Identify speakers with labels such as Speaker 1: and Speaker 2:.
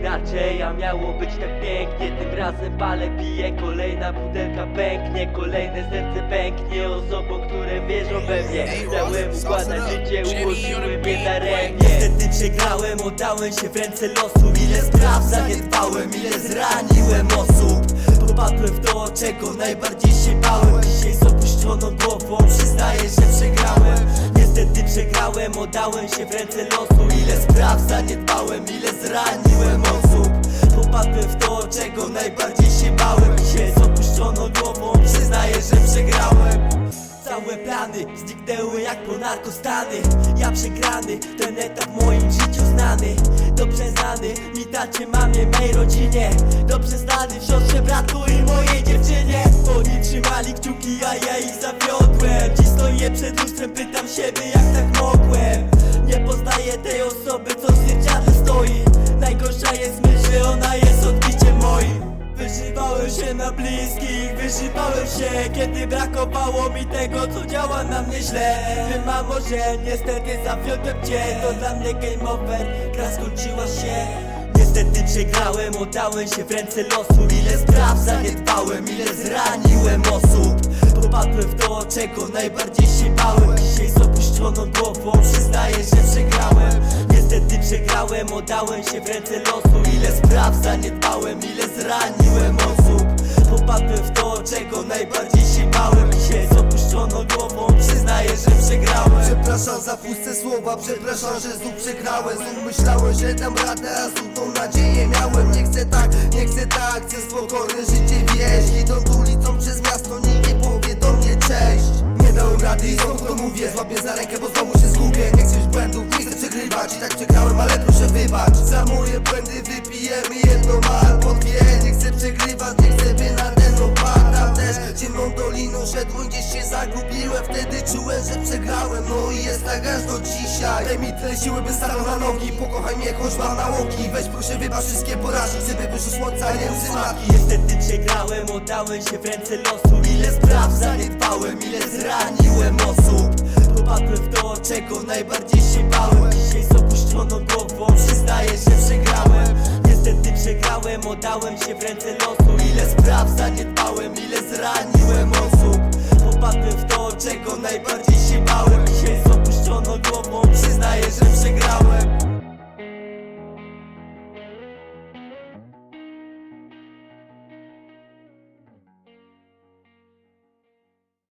Speaker 1: inaczej, a miało być tak pięknie. Tym razem palę, piję, kolejna butelka pęknie Kolejne serce pęknie. Osobom, które wierzą we mnie Dałem układać życie, ułożyły mnie daremnie Niestety przegrałem, oddałem się w ręce losu. Ile spraw zaniedbałem, ile zraniłem osób. Popadłem w to, czego najbardziej się bałem. Dzisiaj z opuszczoną głową przyznaję, że przegrałem. Niestety przegrałem, oddałem się w ręce losu Ile spraw zaniedbałem, ile zraniłem osób. Popadłem w to, czego najbardziej się bałem. Dzisiaj z opuszczoną głową przyznaję, że przegrałem. Całe plany zniknęły jak po narkostany Ja przegrany, ten etap w moim życiu znany. Dobrze znany, mi tacie, mamie, mej rodzinie. Dobrze znany, siostrze, bratu i mojej dziewczynie. Oni trzymali kciuki, a ja ich zawiodłem. Dziś stoję przed lustrem, pytam się na bliskich, wyżywałem się Kiedy brakowało mi tego, co działa na mnie źle. Wiem mamo, że niestety zawiodłem cię. To dla mnie game over, gra skończyła się. Niestety przegrałem, oddałem się w ręce losu. Ile spraw zaniedbałem, ile zraniłem osób. Popadłem w to, czego najbardziej się bałem. Dzisiaj z opuszczoną głową przyznaję, że przegrałem. Niestety przegrałem, oddałem się w ręce losu. Ile spraw zaniedbałem, ile zraniłem osób Popadłem w to, czego najbardziej się bałem. Dzisiaj z opuszczoną głową przyznaję, że przegrałem.
Speaker 2: Przepraszam za puste słowa, przepraszam, że znów przegrałem. Znów myślałem, że dam radę, a znów tą nadzieję miałem. Nie chcę tak, nie chcę tak, chcę spokojne życie wieść. Idąc ulicą przez miasto, nikt nie powie do mnie cześć. Nie dałem rady i znowu to mówię, złapię za rękę, bo znowu się zgubię. Nie chcę już błędów, nie chcę przegrywać I tak przegrałem, ale proszę wybacz. Za moje błędy wypijemy jedno albo dwie Nie chcę przegrywać, nie chcę Doliną szedłem, gdzieś się zagubiłem. Wtedy czułem, że przegrałem, no i jest tak aż do dzisiaj. Daj mi tyle siły, by stanął na nogi. Pokochaj mnie, choć mam nałogi. Weź proszę wybacz wszystkie porażki Żeby wyszło słońca, nie łzy
Speaker 1: Niestety przegrałem, oddałem się w ręce losu. Ile spraw zaniedbałem, ile zraniłem osób Popadłem w to, czego najbardziej się bałem. Dzisiaj z opuszczoną głową przyznaję, że przegrałem. Niestety przegrałem, oddałem się w ręce losu. Ile spraw zaniedbałem, ile zraniłem najbardziej